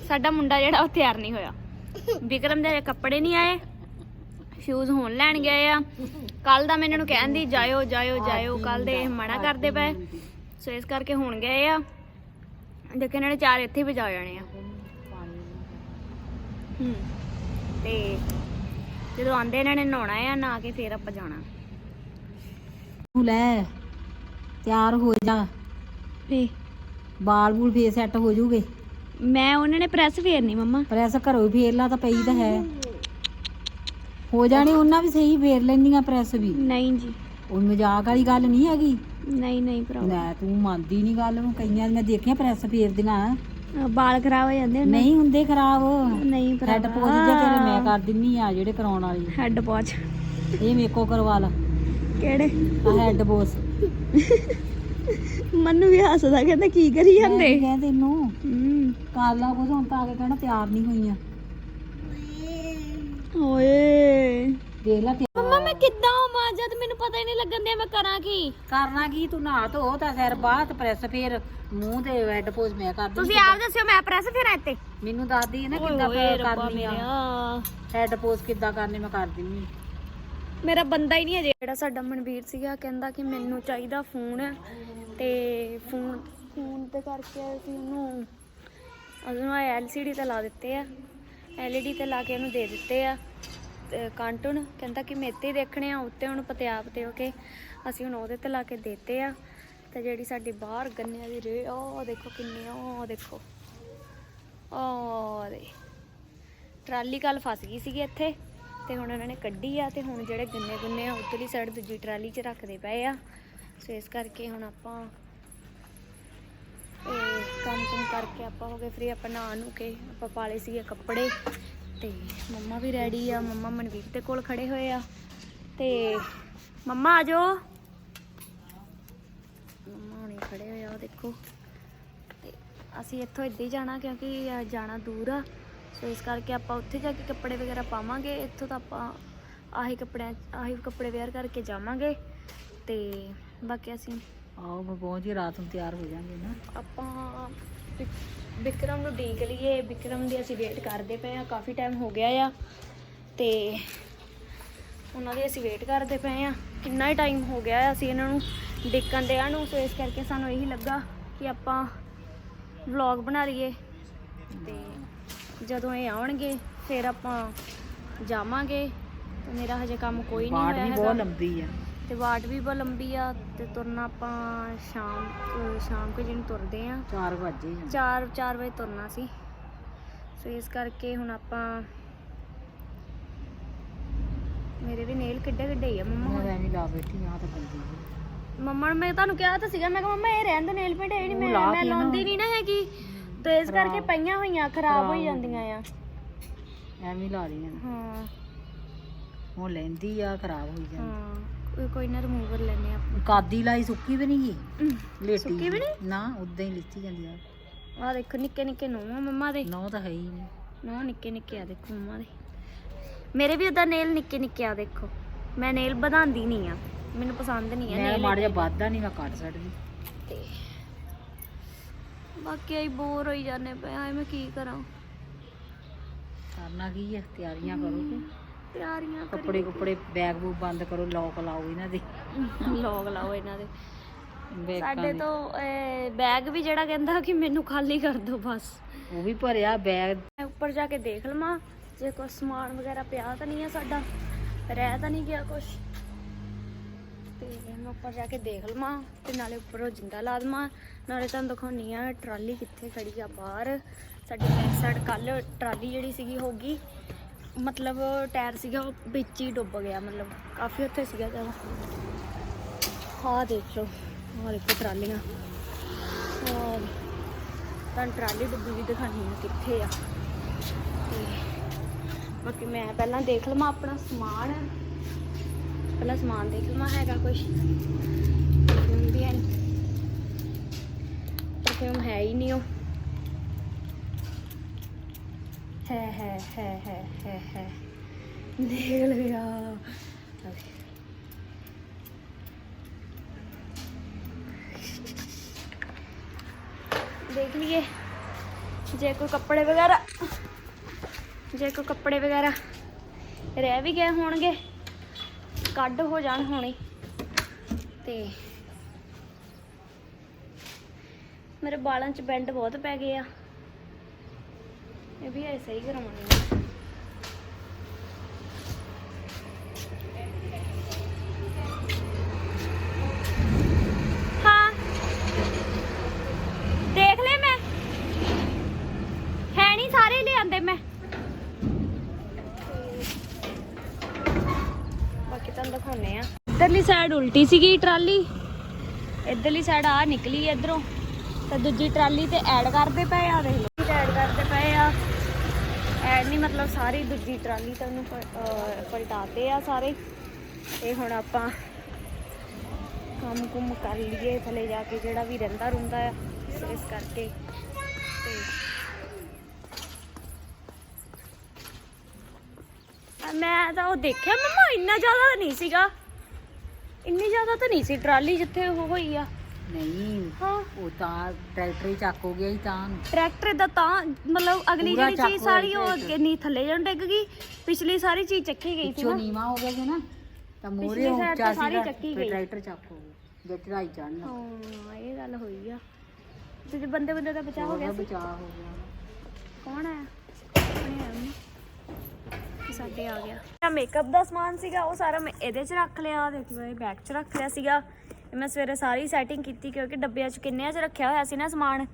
ਸਾਡਾ ਮੁੰਡਾ ਜਿਹੜਾ ਉਹ ਤਿਆਰ ਨਹੀਂ ਹੋਇਆ। ਵਿਕਰਮ ਦੇ ਕੱਪੜੇ ਨਹੀਂ ਆਏ ਸ਼ੂਜ਼ ਹੁਣ ਲੈਣ ਗਏ ਆ। ਕੱਲ ਦਾ ਮੈਂ ਇਹਨਾਂ ਨੂੰ ਕਹਿੰਦੀ ਜਾਇਓ ਜਾਇਓ ਜਾਇਓ ਕੱਲ ਦੇ ਇਹ ਮਨਾ ਕਰਦੇ ਪਏ। ਸੋ ਇਸ ਕਰਕੇ ਹੁਣ ਗਏ ਆ। ਦੇਖੇ ਇਹਨਾਂ ਨੇ ਚਾਰ ਇੱਥੇ ਵਜਾ ਜਾਣੇ ਆ। ਹੂੰ। ਤੇ ਜਦੋਂ ਆਂਦੇ ਇਹਨਾਂ ਨੇ ਨਹਾਉਣਾ ਆ ਨਹਾ ਕੇ ਫੇਰ ਆਪਾਂ ਜਾਣਾ। ਤੂੰ ਲੈ ਤਿਆਰ ਹੋ ਜਾ। ਫੇ ਬਾਲ ਬੂਲ ਫੇਰ ਸੈੱਟ ਹੋ ਜੂਗੇ। ਮੈਂ ਉਹਨਾਂ ਨੇ ਪ੍ਰੈਸ ਫੇਰਨੀ ਮੰਮਾ। ਪ੍ਰੈਸ ਘਰੋਂ ਹੀ ਫੇਰ ਲਾ ਤਾਂ ਪਈ ਤਾਂ ਹੈ। ਹੋ ਜਾਣੀ ਉਹਨਾਂ ਵੀ ਸਹੀ ਫੇਰ ਲੈਂਦੀਆਂ ਪ੍ਰੈਸ ਵੀ। ਨਹੀਂ ਜੀ। ਉਹ ਮਜ਼ਾਕ ਵਾਲੀ ਗੱਲ ਨਹੀਂ ਹੈਗੀ। ਨਹੀਂ ਨਹੀਂ ਭਰਾ ਲੈ ਤੂੰ ਮੰਨਦੀ ਨਹੀਂ ਗੱਲ ਨੂੰ। ਕਈਆਂ ਦੀਆਂ ਦੇਖੀਆਂ ਪ੍ਰੈਸ ਫੇਰਦੀਆਂ। ਬਾਲ ਖਰਾਬ ਹੋ ਜਾਂਦੇ ਹੁੰਦੇ ਨਹੀਂ ਹੁੰਦੇ ਖਰਾਬ। ਨਹੀਂ ਭਰਾ ਹੈਡ ਪੋਜ ਜੇ ਤੇਰੇ ਮੈਂ ਕਰ ਦਿੰਨੀ ਆ ਜਿਹੜੇ ਕਰਾਉਣ ਵਾਲੀ। ਹੈਡ ਪੋਚ ਇਹ ਮੇਕੋ ਕਰਵਾ ਲਾ। ਕਿਹੜੇ? ਆ ਹੈਡ ਬੋਸ ਮਨੂੰ ਵੀ ਹੱਸਦਾ ਕਹਿੰਦਾ ਕੀ ਕਰੀ ਜਾਂਦੇ? ਕਹਿੰਦੇ ਹੂੰ ਕਰ ਲਾ ਕੁਝ ਹੁਣ ਤਾਂ ਆ ਕੇ ਕਹਿਣਾ ਤਿਆਰ ਨਹੀਂ ਹੋਈਆਂ ਓਏ। ਦੇਖ ਲੈ ਤੇ- ਮੰਮਾ ਮੈਂ ਕਿੱਦਾਂ ਆਵਾਂ ਜਦ ਮੈਨੂੰ ਪਤਾ ਹੀ ਨਹੀਂ ਲੱਗਣ ਦਿਆ ਮੈਂ ਕਰਾਂ ਕੀ। ਕਰਨਾ ਕੀ? ਤੂੰ ਨਹਾ ਧੋ ਤਾਂ ਸਿਰ ਬਾਤ ਪ੍ਰੈਸ ਫੇਰ ਮੂੰਹ ਤੇ ਹੈਡ ਪੋਜ ਮੈਂ ਕਰ ਦਿੰਦੀ ਤੁਸੀਂ ਆਪ ਦੱਸਿਓ ਮੈਂ ਪ੍ਰੈਸ ਫੇਰਾਂ ਇੱਥੇ। ਮੈਨੂੰ ਦੱਸਦੀ ਨਾ ਕਿੱਦਾਂ ਕਰਨੀ ਆ। ਹੈਡ ਪੋਜ ਕਿੱਦਾਂ ਕਰਨੀ ਮੈਂ ਕਰ ਦਿੰਨੀ ਮੇਰਾ ਬੰਦਾ ਹੀ ਨਹੀਂ ਅਜੇ। ਜਿਹੜਾ ਸਾਡਾ ਮਨਵੀਰ ਸੀਗਾ ਕਹਿੰਦਾ ਕਿ ਮੈਨੂੰ ਚਾਹੀਦਾ ਫੋਨ ਤੇ ਫੋਨ ਫੋਨ ਤੇ ਕਰਕੇ ਅਸੀਂ ਉਹਨੂੰ ਉਹਨੂੰ ਐਲਸੀਡੀ ਤੇ ਲਾ ਦਿੱਤੇ ਆ। ਐਲਈਡੀ ਤੇ ਲਾ ਕੇ ਉਹਨੂੰ ਦੇ ਦਿੱਤੇ ਆ। ਤੇ ਕਾਰਟੂਨ ਕਹਿੰਦਾ ਕਿ ਮੇਰੇ ਤੇ ਹੀ ਦੇਖਣੇ ਆ, ਉੱਤੇ ਹੁਣ ਪਤਿਆਪ ਤੇ ਹੋ ਕੇ। ਅਸੀਂ ਹੁਣ ਉਹਦੇ ਤੇ ਲਾ ਕੇ ਦਿੱਤੇ ਆ। ਤੇ ਜਿਹੜੀ ਸਾਡੀ ਬਾਹਰ ਗੰਨਿਆਂ ਦੀ ਰੇ ਉਹ ਦੇਖੋ ਕਿੰਨੀ ਉਹ ਦੇਖੋ। ਉਹ ਦੇ ਟਰਾਲੀ ਕੱਲ ਫਸ ਗਈ ਸੀਗੀ ਇੱਥੇ, ਤੇ ਹੁਣ ਉਹਨਾਂ ਨੇ ਕੱਢੀ ਆ ਤੇ ਹੁਣ ਜਿਹੜੇ ਗੰਨੇ ਗੁੰਨੇ ਆ, ਉਤਲੀ ਸਾਈਡ ਦੂਜੀ ਟਰਾਲੀ 'ਚ ਰੱਖਦੇ ਪਏ ਆ। ਸੋ ਇਸ ਕਰਕੇ ਹੁਣ ਆਪਾਂ ਇਹ ਕੰਮ ਕੁਮ ਕਰਕੇ ਆਪਾਂ ਹੋ ਗਏ ਫ੍ਰੀ ਆਪਾਂ ਨਹਾ ਨੂੰ ਕੇ ਆਪਾਂ ਪਾਲੇ ਸੀਗੇ ਕੱਪੜੇ ਤੇ ਮੰਮਾ ਵੀ ਰੈਡੀ ਆ, ਮੰਮਾ ਮਨਵੀਰ ਦੇ ਕੋਲ ਖੜੇ ਹੋਏ ਆ ਤੇ ਮੰਮਾ ਆ ਜਾਓ। ਮੰਮਾ ਹੁਣੇ ਖੜੇ ਹੋਏ ਆ, ਉਹ ਦੇਖੋ। ਤੇ ਅਸੀਂ ਇੱਥੋਂ ਇੱਦਾਂ ਹੀ ਜਾਣਾ ਕਿਉਂਕਿ ਜਾਣਾ ਦੂਰ ਆ, ਸੋ ਇਸ ਕਰਕੇ ਆਪਾਂ ਉੱਥੇ ਜਾ ਕੇ ਕੱਪੜੇ ਵਗੈਰਾ ਪਾਵਾਂਗੇ, ਇੱਥੋਂ ਤਾਂ ਆਪਾਂ ਆਹੀ ਕੱਪੜਿਆਂ, ਆਹੀ ਕੱਪੜੇ ਵੇਅਰ ਕਰਕੇ ਜਾਵਾਂਗੇ ਤੇ ਬਾਕੀ ਅਸੀਂ ਆਓ ਮੈਂ ਪਹੁੰਚ ਗਈ ਰਾਤ ਨੂੰ ਤਿਆਰ ਹੋ ਜਾਾਂਗੇ ਨਾ। ਆਪਾਂ ਵਿਕ- ਵਿਕਰਮ ਨੂੰ ਡੀਕ ਲਈਏ। ਵਿਕਰਮ ਦੀ ਅਸੀਂ ਵੇਟ ਕਰਦੇ ਪਏ ਆ ਕਾਫੀ ਟਾਈਮ ਹੋ ਗਿਆ ਆ। ਤੇ ਉਹਨਾਂ ਦੀ ਅਸੀਂ ਵੇਟ ਕਰਦੇ ਪਏ ਆ ਕਿੰਨਾ ਹੀ ਟਾਈਮ ਹੋ ਗਿਆ ਆ ਅਸੀਂ ਇਹਨਾਂ ਨੂੰ ਡਿੱਕਣ ਦੇ ਨੂੰ। ਸੋ ਇਸ ਕਰਕੇ ਸਾਨੂੰ ਇਹੀ ਲੱਗਾ ਕਿ ਆਪਾਂ ਵਲੌਗ ਬਣਾ ਲਈਏ। ਤੇ ਜਦੋਂ ਇਹ ਆਉਣਗੇ ਫਿਰ ਆਪਾਂ ਜਾਵਾਂਗੇ। ਤੇ ਮੇਰਾ ਹਜੇ ਕੰਮ ਕੋਈ ਨਹੀਂ ਬਾੜ ਹੋਇਆ ਵੀ ਹੈਗਾ। ਬਹੁਤ ਲੰਬੀ ਆ। ਤੇ ਵਾਟ ਵੀ ਬਹੁਤ ਲੰਬੀ ਆ ਤੇ ਤੁਰਨਾ ਆਪਾਂ ਸ਼ਾਮ ਅਹ ਸ਼ਾਮ ਕੇ ਜਿਹਨੂੰ ਤੁਰਦੇ ਆ। 4 ਵਜੇ ਜਾਂ 4 4 ਵਜੇ ਤੁਰਨਾ ਸੀ। ਸੋ ਇਸ ਕਰਕੇ ਹੁਣ ਆਪਾਂ ਮੇਰੇ ਵੀ ਨੇਲ ਕਿੱਡੇ ਕਿੱਡੇ ਹੀ ਆ ਮੰਮਾ ਮੈਂ। ਐਵੇਂ ਲਾ ਬੈਠੀ ਆ ਤਾਂ ਬੰਦੀ ਮੰਮਾ ਨੂੰ ਮੈਂ ਤੁਹਾਨੂੰ ਕਿਹਾ ਤਾਂ ਸੀਗਾ ਮੈਂ ਕਿਹਾ ਮੰਮਾ ਇਹ ਰਹਿਣ ਦੇ ਨੇਲ ਪੇਂਟ ਇਹ ਨਹੀਂ ਉਹ ਮੈਂ ਲਾ ਮੈਂ ਕੇ ਨਾ। ਲਾਉਂਦੀ ਨਹੀਂ ਨਾ ਹੈਗੀ। ਤੇ ਇਸ ਕਰਕੇ ਪਈਆਂ ਹੋਈਆਂ ਖਰਾਬ ਹੋਈ ਜਾਂਦੀਆਂ ਆ। ਐਵੇਂ ਲਾ ਰਹੀਆਂ ਹਾਂ। ਹੁਣ ਲੈਂਦੀ ਆ ਖਰਾਬ ਹੋਈ ਜਾਂਦੀ। ਹਾਂ। ਕੋਈ- ਕੋਈ ਨਾ ਰਿਮੂਵਰ ਲੈਨੇ ਆ ਕਾਦੀ ਲਾਈ ਸੁੱਕੀ ਵੀ ਨਹੀਂ ਗਈ ਆਪਾਂ ਲੇਟੀ ਸੁੱਕੀ ਵੀ ਨਹੀਂ ਨਾ ਉਦਾਂ ਹੀ ਲਿੱਤੀ ਜਾਂਦੀ ਆ। ਆ ਦੇਖੋ ਨਿੱਕੇ ਨਿੱਕੇ ਨੂੰ ਆ ਮੰਮਾ ਦੇ। ਨੌ ਤਾਂ ਹੈ ਹੀ ਨਹੀਂ ਨਾ ਨਿੱਕੇ ਨਿੱਕੇ ਆ ਦੇਖੋ ਮੰਮਾ ਦੇ। ਮੇਰੇ ਵੀ ਉਦਾਂ ਨੇਲ ਨਿੱਕੇ ਨਿੱਕੇ ਆ ਦੇਖੋ। ਮੈਂ ਨੇਲ ਵਧਾਉਂਦੀ ਨਹੀਂ ਆ। ਮੈਨੂੰ ਪਸੰਦ ਨਹੀਂ ਆ ਨੇਲ ਮਾੜਾ ਜਿਹਾ ਵਾਧਾ ਨਹੀਂ ਮੈਂ ਕੱਟ ਸਕਦੀ ਤੇ ਬਾਕੀ ਆਈ ਬੋਰ ਹੋਈ ਜਾਂਦੇ ਪਏ ਆ ਮੈਂ ਕੀ ਕਰਾਂ। ਕਰਨਾ ਕੀ ਆ? ਤਿਆਰੀਆਂ ਕਰੋ ਤਿਆਰੀਆਂ ਕੱਪੜੇ ਕੁਪੜੇ ਬੈਗ ਬੂਗ ਬੰਦ ਕਰੋ ਲੋਕ ਲਾਓ ਇਹਨਾਂ ਦੇ। ਲੋਗ ਲਾਓ ਇਹਨਾਂ ਦੇ। ਬੈਗਾਂ ਸਾਡੇ ਦੇ। ਤੋਂ ਅਹ, ਬੈਗ ਵੀ ਜਿਹੜਾ ਕਹਿੰਦਾ ਕਿ ਮੈਨੂੰ ਖਾਲੀ ਕਰ ਦਿਓ ਬਸ। ਉਹ ਵੀ ਭਰਿਆ ਬੈਗ। ਮੈਂ ਉੱਪਰ ਜਾ ਕੇ ਦੇਖ ਲਵਾਂ ਜੇ ਕੋਈ ਸਮਾਨ ਵਗੈਰਾ ਪਿਆ ਤਾਂ ਨਹੀਂ ਆ ਸਾਡਾ ਰਹਿ ਤਾਂ ਨਹੀਂ ਗਿਆ ਕੁਛ। ਤੇ ਮੈਂ ਉੱਪਰ ਜਾ ਕੇ ਦੇਖ ਲਵਾਂ ਤੇ ਨਾਲੇ ਉੱਪਰੋਂ ਜਿੰਦਾ ਲਾ ਦੇਵਾਂ ਨਾਲੇ ਤੁਹਾਨੂੰ ਦਿਖਾਉਣੀ ਆ ਟਰਾਲੀ ਕਿੱਥੇ ਖੜੀ ਆ ਬਾਹਰ। ਸਾਡੀ ਬੈਕ ਸਾਈਡ ਕੱਲ ਟਰਾਲੀ ਜਿਹੜੀ ਸੀਗੀ ਹੋ ਗਈ ਮਤਲਬ ਟਾਇਰ ਸੀਗਾ, ਉਹ ਵਿੱਚ ਹੀ ਡੁੱਬ ਗਿਆ, ਮਤਲਬ ਕਾਫੀ ਉੱਥੇ ਸੀਗਾ ਜਦ ਹਾਂ ਦੇਖ ਲਓ ਆਹ ਦੇਖੋ ਟਰਾਲੀਆਂ। ਔਰ ਤੁਹਾਨੂੰ ਟਰਾਲੀ ਡੁੱਬੀ ਵੀ ਦਿਖਾਣੀ ਆ ਕਿੱਥੇ ਆ। ਤੇ ਬਾਕੀ ਮੈਂ ਪਹਿਲਾਂ ਦੇਖ ਲਵਾਂ ਆਪਣਾ ਸਮਾਨ। ਪਹਿਲਾਂ ਸਮਾਨ ਦੇਖ ਲਵਾਂ, ਹੈਗਾ ਕੁਝ ਪਰਫਿਊਮ ਵੀ ਹੈ ਪਰਫਿਊਮ ਹੈ ਹੀ ਨਹੀਂ ਉਹ। ਹੈ ਹੈ ਹੈ ਹੈ ਹੈ ਹੈ। ਨਿਕਲ ਗਿਆ ਦੇਖ ਲਈਏ। ਜੇ ਕੋਈ ਕੱਪੜੇ ਵਗੈਰਾ ਜੇ ਕੋਈ ਕੱਪੜੇ ਵਗੈਰਾ ਰਹਿ ਵੀ ਗਏ ਹੋਣਗੇ ਕੱਢ ਹੋ ਜਾਣ ਹੁਣੇ। ਤੇ ਮੇਰੇ ਬਾਲਾਂ 'ਚ ਬੈਂਡ ਬਹੁਤ ਪੈ ਗਏ ਆ। ਇਹ ਵੀ ਐਸੇ ਹੀ ਕਰਾਉਣੀ ਹੈ। ਨਹੀਂ ਬਾਕੀ ਤੁਹਾਨੂੰ ਦਿਖਾਉਣੇ ਆ। ਇਧਰਲੀ ਸਾਈਡ ਉਲਟੀ ਸੀਗੀ ਟਰਾਲੀ। ਇਧਰਲੀ ਸਾਈਡ ਆ ਨਿਕਲੀ ਇਧਰੋਂ। ਤੇ ਦੂਜੀ ਟਰਾਲੀ ਤੇ ਐਡ ਕਰਦੇ ਪਏ ਆ ਦੇਖ ਲਓ। ਐਡ ਕਰਦੇ ਪਏ ਆ। ਐਡ ਨਹੀਂ ਮਤਲਬ ਸਾਰੀ ਦੂਜੀ ਟਰਾਲੀ ਤਾਂ ਉਹਨੂੰ ਪਲਟਾਤੇ ਆ ਸਾਰੇ। ਤੇ ਹੁਣ ਆਪਾਂ ਕੰਮ ਕੁਮ ਕਰ ਲਈਏ, ਥੱਲੇ ਜਾ ਕੇ ਜਿਹੜਾ ਵੀ ਰਹਿੰਦਾ ਰੁੰਦਾ ਆ, ਇਸ ਕਰਕੇ। ਤੇ ਮੈਂ ਤਾਂ ਉਹ ਦੇਖਿਆ, ਮੰਮਾ ਇੰਨਾ ਜ਼ਿਆਦਾ ਤਾਂ ਨਹੀਂ ਸੀਗਾ। ਇੰਨੀ ਜ਼ਿਆਦਾ ਤਾਂ ਨਹੀਂ ਸੀ ਟਰਾਲੀ ਜਿੱਥੇ ਉਹ ਹੋਈ ਆ। ਨਹੀਂ ਹਾਂ। ਉਹ ਤਾਂ ਟਰੈਕਟਰ ਹੀ ਚੱਕ ਹੋ ਗਿਆ ਹੀ ਤਾਂ। ਟਰੈਕਟਰ ਦਾ ਤਾਂ ਮਤਲਬ ਅਗਲੀ ਪੂਰਾ ਜਿਹੜੀ ਚੱਕ ਚੀਜ਼ ਹੋਇਆ ਸਾਰੀ ਉਹ। ਅੱਗੇ ਨਹੀਂ ਥੱਲੇ ਜਾਣ ਡਿੱਗ ਗਈ। ਪਿਛਲੀ ਸਾਰੀ ਚੀਜ਼ ਚੱਕੀ ਗਈ ਸੀ ਪਿੱਛੋਂ ਨਾ। ਨੀਵਾ ਹੋ ਗਿਆ ਸੀ ਨਾ। ਤਾਂ ਮੋਰੇ ਪਿਛਲੀ side ਉੱਚਾ ਤਾਂ ਸਾਰੀ ਸੀਗਾ ਚੱਕੀ ਫਿਰ ਗਈ। ਟਰੈਕਟਰ ਚੱਕ ਹੋ ਗਿਆ। ਜੇ ਚੜਾਈ ਚੜਨਾ ਹਾਂ ਇਹ ਗੱਲ ਹੋਈ ਆ। ਤੇ ਜੇ ਬੰਦੇ ਬੰਦੇ ਦਾ ਬਚਾਅ ਹੋ ਗਿਆ ਸੀ। ਬਚਾਅ ਹੋ ਗਿਆ। ਕੌਣ ਆਇਆ? ਆਪਣੇ ਆਇਆ। ਕਿ ਸਾਡੇ ਆ ਗਿਆ। ਆ ਮੇਕਅਪ ਦਾ ਸਮਾਨ ਸੀਗਾ ਉਹ ਸਾਰਾ ਮੈਂ ਇਹਦੇ 'ਚ ਰੱਖ ਲਿਆ ਦੇਖ ਇਹ ਬੈਗ 'ਚ ਰੱਖ ਲਿਆ ਸੀਗਾ। ਇਹ ਮੈਂ ਸਵੇਰੇ ਸਾਰੀ ਸੈਟਿੰਗ ਕੀਤੀ ਕਿਉਂਕਿ ਡੱਬਿਆਂ 'ਚ ਕਿੰਨਿਆਂ 'ਚ ਰੱਖਿਆ ਹੋਇਆ ਸੀ ਨਾ ਸਮਾਨ।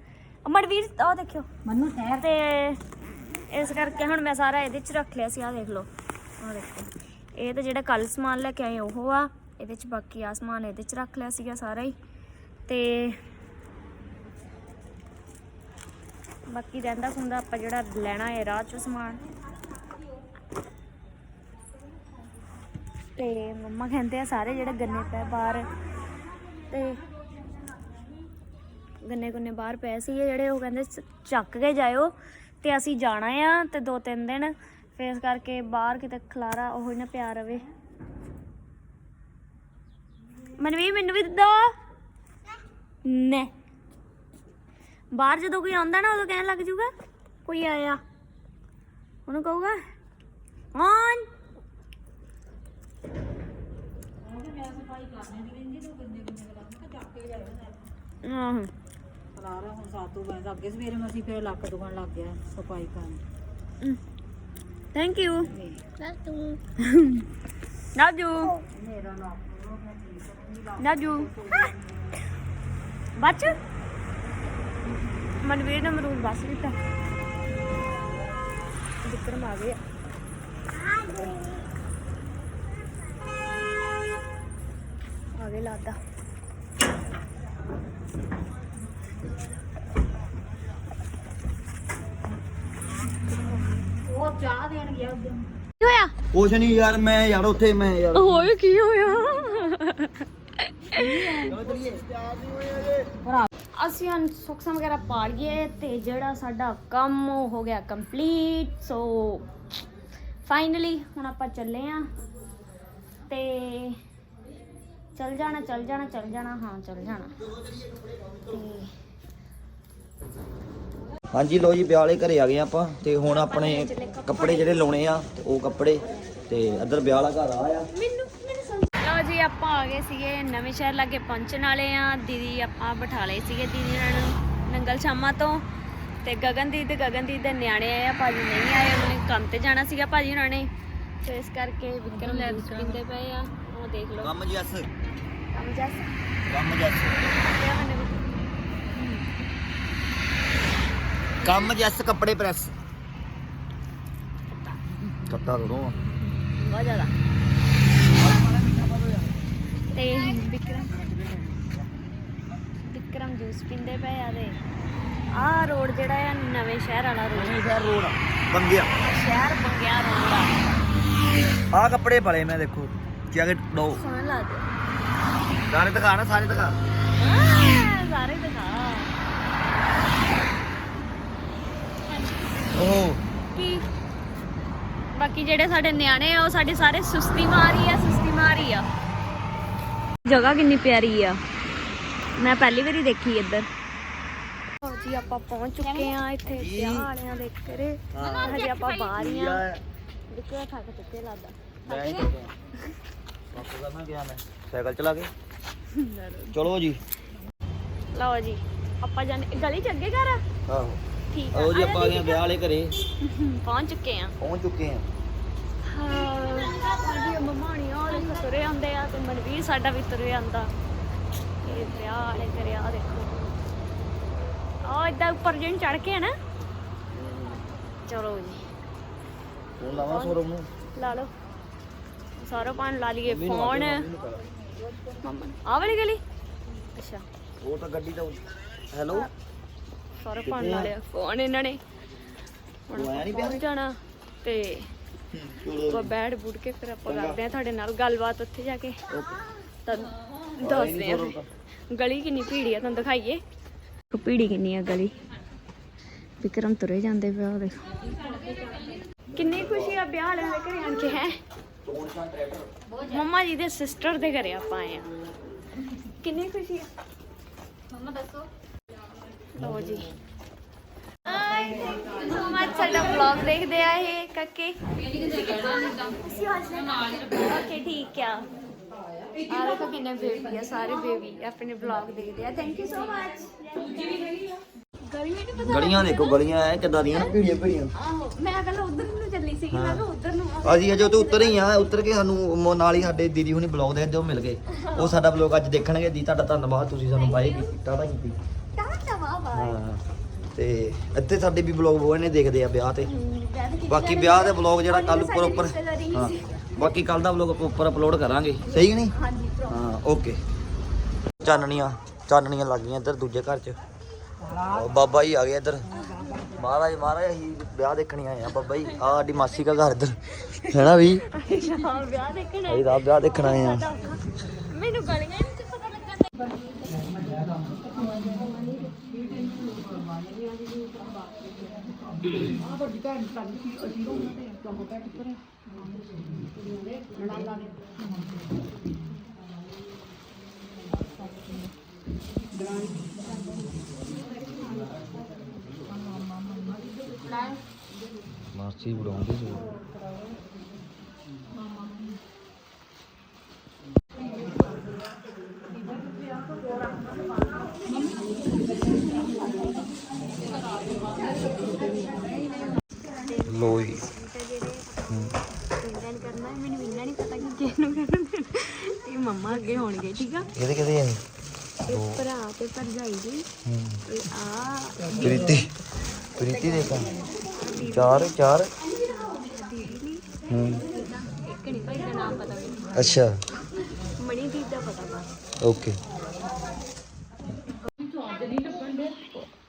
ਮਨਵੀਰ ਉਹ ਦੇਖਿਓ। ਮੰਨੂ ਸ਼ਹਿਰ ਤੇ ਇਸ ਕਰਕੇ ਹੁਣ ਮੈਂ ਸਾਰਾ ਇਹਦੇ 'ਚ ਰੱਖ ਲਿਆ ਸੀ ਆ ਦੇਖ ਲਓ। ਆ ਦੇਖੋ। ਇਹ ਤਾਂ ਜਿਹੜਾ ਕੱਲ ਸਮਾਨ ਲੈ ਕੇ ਆਏ ਉਹ ਆ। ਇਹਦੇ 'ਚ ਬਾਕੀ ਆ ਸਮਾਨ ਇਹਦੇ 'ਚ ਰੱਖ ਲਿਆ ਸੀਗਾ ਸਾਰਾ ਹੀ। ਤੇ ਬਾਕੀ ਰਹਿੰਦਾ ਹੁੰਦਾ ਆਪਾਂ ਜਿਹੜਾ ਲੈਣਾ ਹੈ ਰਾਹ 'ਚ ਸਮਾਨ। ਤੇ ਮੰਮਾ ਕਹਿੰਦੇ ਆ ਸਾਰੇ ਜਿਹੜੇ ਗੰਨੇ ਪਏ ਬਾਹਰ। ਤੇ ਗੰਨੇ ਗੁੰਨੇ ਬਾਹਰ ਪਏ ਸੀ ਜਿਹੜੇ ਉਹ ਕਹਿੰਦੇ ਚੱਕ ਕੇ ਜਾਇਓ ਤੇ ਅਸੀਂ ਜਾਣਾ ਆ ਤੇ ਦੋ ਤਿੰਨ ਦਿਨ ਫੇਸ ਕਰਕੇ ਬਾਹਰ ਕਿਤੇ ਖਲਾਰਾ ਉਹ ਨਾ ਪਿਆ ਰਵੇ। ਮਨਵੀ ਮੈਨੂੰ ਵੀ ਦੋ। ਨੇ। ਬਾਹਰ ਜਦੋਂ ਕੋਈ ਆਉਂਦਾ ਨਾ ਉਦੋਂ ਕਹਿਣ ਲੱਗ ਜੂਗਾ, ਕੋਈ ਆਇਆ। ਉਹਨੂੰ ਕਹੂਗਾ ਔਨ ਆਹੋ। ਖਲਾਰਾ ਹੁਣ ਸਾਤੋਂ ਬੰਦ ਅੱਗੇ ਸਵੇਰੇ ਮਸੀਂ ਫਿਰ ਲੱਕ ਦੁਗਣ ਲੱਗ ਗਿਆ ਸਫ਼ਾਈ ਕਰਨ। ਹਮ। ਥੈਂਕ ਯੂ ਨਾਜੂ ਨਾਜੂ ਬੱਚ ਮਨਵੀਰ ਨੇ ਮਰੂਦ ਬਸ। ਦਿੱਤਾ। ਵਿਕਰਮ ਆ ਗਏ ਆ ਗਏ ਲਾਦਾ। ਉਹ ਚਾਹ ਦੇਣ ਗਿਆ ਉਦੋਂ ਕੀ ਹੋਇਆ? ਕੁਛ ਨਹੀਂ ਯਾਰ ਮੈਂ ਯਾਰ ਉੱਥੇ ਮੈਂ ਯਾਰ। ਹੋਏ ਕੀ ਹੋਇਆ? ਅਸੀਂ ਹੁਣ ਸੁਖਸਾਂ ਵਗੈਰਾ ਪਾ ਲਈਏ ਤੇ ਜਿਹੜਾ ਸਾਡਾ ਕੰਮ ਉਹ ਹੋ ਗਿਆ ਕੰਪਲੀਟ ਸੋ ਫਾਈਨਲੀ ਹੁਣ ਆਪਾਂ ਚੱਲੇ ਆ ਤੇ ਚੱਲ ਜਾਣਾ ਚੱਲ ਜਾਣਾ ਚੱਲ ਜਾਣਾ ਹਾਂ ਚੱਲ ਜਾਣਾ। ਤੇ ਹਾਂਜੀ ਲੋ ਜੀ ਵਿਆਹ ਵਾਲੇ ਘਰੇ ਆ ਗਏ ਆਪਾਂ ਤੇ ਹੁਣ ਆਪਣੇ ਕੱਪੜੇ ਜਿਹੜੇ ਲਾਉਣੇ ਆ ਤੇ ਉਹ ਕੱਪੜੇ ਤੇ ਇੱਧਰ ਵਿਆਹ ਵਾਲਾ ਘਰ ਆ ਆ। ਮੈਨੂੰ ਮੈਨੂੰ ਸਮਝ ਲਓ ਜੀ ਆਪਾਂ ਆ ਗਏ ਸੀਗੇ ਨਵੇਂ ਸ਼ਹਿਰ ਲਾਗੇ ਪਹੁੰਚਣ ਵਾਲੇ ਆ। ਦੀਦੀ ਆਪਾਂ ਬਿਠਾ ਲਏ ਸੀਗੇ ਦੀਦੀ ਨਾਲ ਨੰਗਲ ਸ਼ਾਮਾ ਤੋਂ। ਤੇ ਗਗਨਦੀਪ ਤੇ ਗਗਨਦੀਪ ਦੇ ਨਿਆਣੇ ਆਏ ਆ ਭਾਜੀ ਨਹੀਂ ਆਏ ਉਹਨਾਂ ਨੇ ਕੰਮ ਤੇ ਜਾਣਾ ਸੀਗਾ ਭਾਜੀ ਉਹਨਾਂ ਨੇ। ਤੇ ਇਸ ਕਰਕੇ ਵਿਕਰਮ ਲੈ ਪਿੰਦੇ ਪਏ ਆ। ਉਹ ਦੇਖ ਲਓ। ਕੰਮ ਜੱਸ ਕੰਮ ਜੱਸ ਕੰਮ ਜੱਸ ਕਿਆ ਬਣੇ ਵੀ? ਕੰਮ ਜੱਸ ਕੱਪੜੇ ਪ੍ਰੈਸ। ਕੱਟਾ ਰੋੜੋ ਬਹੁਤ ਜ਼ਿਆਦਾ। ਤੇ ਵਿਕਰਮ ਵਿਕਰਮ ਜੂਸ ਪੀਂਦੇ ਪਏ ਆ ਤੇ ਆਹ ਰੋਡ ਜਿਹੜਾ ਆ ਨਵੇਂ ਸ਼ਹਿਰ ਵਾਲਾ ਰੋਡ। ਸ਼ਹਿਰ ਰੋਡ ਬੰਗਿਆ। ਸ਼ਹਿਰ ਬੰਗਿਆ ਰੋਡ ਆ। ਆ ਕੱਪੜੇ ਪਲੇ ਮੈਂ ਦੇਖੋ ਜੈਕਟ ਦੋ। ਸੋਹਣਾ ਲੱਗਦਾ। ਸਾਰੇ ਦਿਖਾ ਨਾ ਸਾਰੇ ਦਿਖਾ। ਸਾਰੇ ਕੀ ਬਾਕੀ ਜਿਹੜੇ ਸਾਡੇ ਨਿਆਣੇ ਆ ਉਹ ਸਾਡੇ ਸਾਰੇ ਸੁਸਤੀ ਮਾਰੀ ਆ ਸੁਸਤੀ ਮਾਰੀ ਆ। ਜਗ੍ਹਾ ਕਿੰਨੀ ਪਿਆਰੀ ਆ। ਮੈਂ ਪਹਿਲੀ ਵਾਰੀ ਦੇਖੀ ਇੱਧਰ। ਲਓ ਜੀ ਆਪਾਂ ਪਹੁੰਚ ਚੁੱਕੇ ਆ ਇੱਥੇ ਵਿਆਹ ਵਾਲਿਆਂ ਦੇ ਘਰੇ। ਹਜੇ ਆਪਾਂ ਬਾਹਰ ਹੀ ਆ। ਦੇਖੋ ਥੱਕ ਚੁੱਕੇ ਲੱਗਦਾ। ਪਾਪਾ ਕਰਨਾ ਗਿਆ ਮੈਂ। ਸਾਈਕਲ ਚਲਾ ਕੇ। [LAUGHS] ਚਲੋ ਜੀ। ਲਓ ਜੀ ਆਪਾਂ ਜਾਣੇ ਗਲੀ ਚ ਅੱਗੇ ਘਰ ਆ? ਆਹੋ। ਠੀਕ ਆ। ਆਓ ਜੀ ਆਪਾਂ ਆ ਗਏ ਵਿਆਹ ਵਾਲੇ ਘਰੇ। ਪਹੁੰਚ ਚੁੱਕੇ ਆ। ਪਹੁੰਚ ਚੁੱਕੇ ਆ। ਹਾਂ ਸਾਡੀ ਮੰਮਾ ਨਹੀਂ ਆ ਦੇਖੋ ਤੁਰੇ ਆਉਂਦੇ ਆ ਤੇ ਮਨਵੀਰ ਸਾਡਾ ਵੀ ਤੁਰੇ ਆਂਦਾ ਇਹ ਵਿਆਹ ਵਾਲੇ ਘਰੇ ਆ ਦੇਖੋ। ਆ ਇਦਾਂ ਉੱਪਰ ਜਿਹਨ ਚੜ ਕੇ ਆ ਨਾ। ਚਲੋ ਜੀ। ਫੋਨ ਲਾਵਾਂ ਸੋਰਮ ਨੂੰ। ਲਾ ਲਓ। ਸਾਰਾ ਪਾਣ ਲਾ ਲਈਏ ਮੰਮੀ ਨੂੰ ਫੋਨ। ਆ ਮੰਮੀ ਨੂੰ ਕਰ। ਮੰਮਾ ਆ ਵਾਲੀ ਗਲੀ? ਅੱਛਾ। ਉਹ ਤਾਂ ਗੱਡੀ ਦਾ ਹੈਲੋ? ਸਾਰਾ ਪਾਣ ਲਾ ਲਿਆ। ਫੋਨ ਇਹਨਾਂ ਨੇ। ਹੁਣ ਪਹੁੰਚ ਜਾਣਾ ਤੇ ਆਪਾਂ ਬੈਠ ਬੁੱਢ ਕੇ ਫਿਰ ਆਪਾਂ ਕਰਦੇ ਆ ਤੁਹਾਡੇ ਨਾਲ ਗੱਲਬਾਤ ਉੱਥੇ ਜਾ ਕੇ। ਤੁਹਾਨੂੰ ਦੱਸਦੇ ਆ ਗਲੀ ਕਿੰਨੀ ਭੀੜੀ ਆ ਤੁਹਾਨੂੰ ਦਿਖਾਈਏ। ਦੇਖੋ ਭੀੜੀ ਕਿੰਨੀ ਆ ਗਲੀ। ਵਿਕਰਮ ਤੁਰੇ ਜਾਂਦੇ ਪਿਆ ਉਹ ਦੇਖੋ। ਕਿੰਨੀ ਖੁਸ਼ੀ ਆ ਵਿਆਹ ਵਾਲਿਆਂ ਦੇ ਘਰੇ ਆਣ ਕੇ ਹੈ? ਮੰਮਾ ਜੀ ਦੇ ਸਿਸਟਰ ਦੇ ਘਰੇ ਆਪਾਂ ਆਏ ਆ ਕਿੰਨੀ ਖੁਸ਼ੀ ਆ? ਮੰਮਾ ਦੱਸੋ। ਲਓ ਜੀ। ਮੰਮਾ ਸਾਡਾ ਵਲੌਗ ਦੇਖਦੇ ਆ ਇਹ ਕੱਕੇ। ਓਕੇ ਠੀਕ ਆ। ਆ ਦੇਖੋ ਕਿੰਨੇ ਬੇਬੀ ਆ ਸਾਰੇ ਬੇਬੀ ਆਪਣੇ ਵਲੌਗ ਦੇਖਦੇ ਆ। ਥੈਂਕ ਯੂ ਸੋ ਮਚ ਗਲੀ ਵਿੱਚ ਪਤਾ ਗਲੀਆਂ ਦੇਖੋ ਗਲੀਆਂ ਐ ਕਿੱਦਾਂ ਦੀਆਂ? ਭੀੜੀਆਂ ਭੀੜੀਆਂ। ਆਹੋ ਮੈਂ ਕੱਲ ਉਧਰ ਨੂੰ ਚੱਲੀ ਸੀ ਮੈਂ ਕਿਹਾ ਉਧਰ ਨੂੰ ਆ। ਅਸੀਂ ਅਜੇ ਉੱਤੇ ਉਤਰ ਹੀ ਆ ਉਤਰ ਕੇ ਸਾਨੂੰ ਮ- ਨਾਲ ਹੀ ਸਾਡੇ ਦੀਦੀ ਹੁਣੀ ਬਲੌਗ ਦੇਖਦੇ ਉਹ ਮਿਲ ਗਏ। ਉਹ ਸਾਡਾ ਬਲੌਗ ਅੱਜ ਦੇਖਣਗੇ। ਦੀ ਤੁਹਾਡਾ ਧੰਨਵਾਦ ਤੁਸੀਂ ਸਾਨੂੰ ਬਾਏ ਕੀਤੀ। ਹਾਂ। ਤੇ ਇੱਥੇ ਸਾਡੇ ਵੀ ਬਲੌਗ ਬਹੁਤ ਨੇ ਦੇਖਦੇ ਆ ਵਿਆਹ ਤੇ। ਬਾਕੀ ਵਿਆਹ ਦੇ ਬਲੌਗ ਜਿਹੜਾ ਕੱਲ ਉੱਪਰ ਉੱਪਰ ਹਾਂ ਬਾਕੀ ਕੱਲ ਦਾ ਬਲੌਗ ਉੱਪਰ ਅਪਲੋਡ ਕਰਾਂਗੇ। ਸਹੀ ਨਹੀਂ। ਹਾਂ ਓਕੇ ਚਾਨਣੀਆਂ ਚਾਨਣੀਆਂ ਲੱਗ ਗਈਆਂ ਇੱਧਰ ਦੂਜੇ ਘਰ 'ਚ। ਬਾਬਾ ਜੀ ਆ ਗਏ ਇੱਧਰ। ਮਹਾਰਾਜ ਮਹਾਰਾਜ ਅਸੀਂ ਵਿਆਹ ਦੇਖਣ ਆਏ ਆ ਬਾਬਾ ਜੀ। ਆ ਸਾਡੀ ਮਾਸੀ ਦਾ ਘਰ ਇੱਧਰ। ਹੈਨਾ ਵੀ? ਹਾਂ ਵਿਆਹ ਦੇਖਣਾ ਆਪ ਵਿਆਹ ਦੇਖਣ ਆਏ ਆ ਮੈਨੂੰ ਗਲੀਆਂ ਵਿੱਚ ਪਤਾ ਲੱਗਾ ਮਾਸੀ ਬੁਲਾਉਂਦੀ ਸੀ ਲੋ ਜੀ। ਤੇ ਜਿਹੜੇ ਕਿਹਨੂੰ ਕਹਿਣਾ ਦੇਣਾ ਇਹ ਮੰਮਾ ਅੱਗੇ ਹੋਣਗੇ ਠੀਕ ਆ? ਇਹਦੇ ਕਿਹਦੇ ਆ? ਇਹ? ਭਰਾ ਤੇ ਭਰਜਾਈ ਦੀ। ਹੂੰ। ਤੇ ਆ ਪ੍ਰੀਤੀ। ਪ੍ਰੀਤੀ ਦੇ ਤਾਂ ਚਾਰ। ਹੂੰ। ਨਹੀਂ ਇੱਕ ਨਹੀਂ ਭਾਈ ਦਾ ਨਾਮ ਪਤਾ ਮੈਨੂੰ ਅੱਛਾ। ਮਣੀ ਦੀ ਦਾ ਪਤਾ ਬਸ। ਓਕੇ।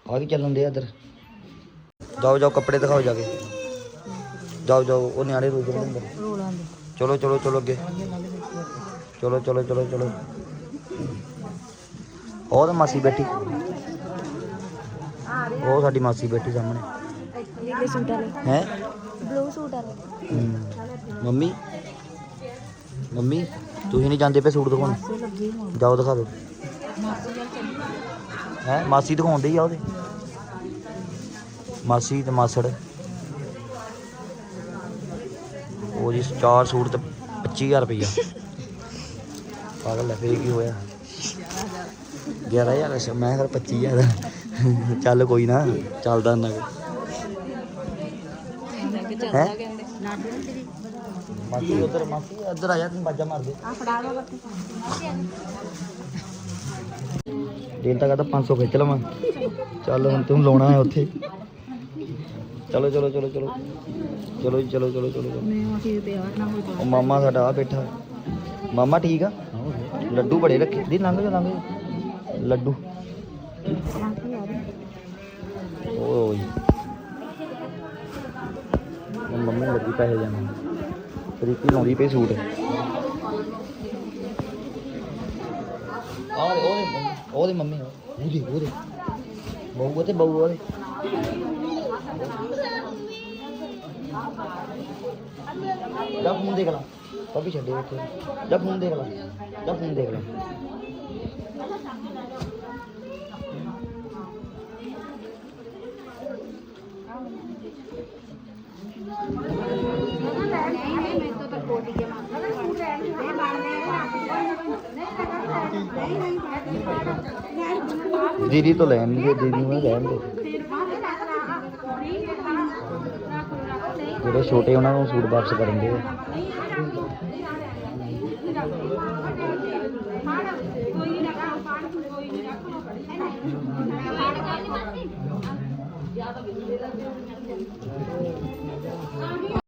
ਆ ਕੀ ਚੱਲਣ ਦੇ ਇੱਧਰ? ਜਾਓ ਜਾਓ ਕੱਪੜੇ ਦਿਖਾਓ ਜਾ ਕੇ। ਜਾਓ ਜਾਓ ਉਹ ਨਿਆਣੇ ਰੋਜ਼ ਰਹੇ ਅੰਦਰ ਚਲੋ ਚਲੋ ਚਲੋ ਅੱਗੇ। ਚਲੋ ਚਲੋ ਚਲੋ ਚਲੋ। ਉਹ ਤਾਂ ਮਾਸੀ ਬੈਠੀ। ਉਹ ਸਾਡੀ ਮਾਸੀ ਬੈਠੀ ਸਾਹਮਣੇ। ਹੈ? ਬਲੂ ਸੂਟ ਵਾਲੇ। ਮੰਮੀ? ਮੰਮੀ ਤੁਸੀਂ ਨਹੀਂ ਜਾਂਦੇ ਪਏ ਸੂਟ ਦਿਖਾਉਣ? ਜਾਓ ਦਿਖਾ ਦਿਓ। ਹੈ? ਮਾਸੀ ਦਿਖਾਉਂਦੇ ਹੀ ਆ ਉਹਦੇ। ਮਾਸੀ ਤੇ ਮਾਸੜ। ਉਹ ਜੀ ਚਾਰ ਸੂਟ ਤੇ 25000 ਰੁਪਈਆ। ਪਾਗਲ ਲੈ ਫੇਰ ਕੀ ਹੋਇਆ? 11000 ਅੱਛਾ, ਮੈਂ ਫਿਰ 25000 ਚੱਲ ਕੋਈ ਨਾ, ਚੱਲਦਾ ਨਾ ਹੈ? ਨਾਟੂ ਨੀ ਤੇਰੀ ਮਾਸੀ ਉਧਰ, ਮਾਸੀ ਇੱਧਰ ਆ ਜਾ, ਤੈਨੂੰ ਬਾਜਾ ਮਾਰ ਦੇ ਆ ਫੜਾ ਦੋ ਦਿਨ ਤਾਂ ਕਹਿੰਦਾ 500 ਖਿੱਚ ਲਵਾਂ। ਚੱਲ ਹੁਣ ਤੂੰ ਲਾਉਣਾ ਹੈ ਉੱਥੇ। ਚਲੋ ਚਲੋ ਚਲੋ ਚਲੋ। ਚਲੋ ਜੀ, ਚਲੋ ਚਲੋ ਚਲੋ ਚਲੋ। ਮੈਂ ਅਸੀਂ ਤੇ ਨਾ ਹੋਈ ਉਹ ਮਾਮਾ ਸਾਡਾ ਆ ਬੈਠਾ। ਮਾਮਾ ਠੀਕ ਆ? ਲੱਡੂ ਬੜੇ ਰੱਖੇ। ਦੀ ਲੰਘ ਜਾ ਲੰਘ ਜਾ। ਲੱਡੂ। ਓਏ। ਉਹ ਮੰਮੀ ਲੱਗੀ ਪੈਸੇ ਜਾਣਾ ਪ੍ਰੀਤੀ ਲਾਉਂਦੀ ਪਈ ਸੂਟ। ਆਹ ਉਹਦੇ ਉਹਦੇ ਮੰਮੀ ਉਹਦੇ ਉਹਦੇ। ਬਹੂ ਤੇ ਬਹੂ ਉਹਦੇ। ਜਾ ਫੋਨ ਦੇਖ ਲਾ ਪਾਪੀ ਛੱਡੇ ਵੇਖੇ ਜਾ ਫੋਨ ਦੇਖ ਲਾ ਜਾ ਫੋਨ ਦੇਖ ਲਾ ਦੀਦੀ ਤੋਂ ਲੈਣ ਦੇ ਦੀਦੀ ਨੂੰ ਲੈਣ ਦੇ ਜਿਹੜੇ ਛੋਟੇ ਉਹਨਾਂ ਨੂੰ ਸੂਟ ਵਾਪਸ ਕਰਨ ਦੇ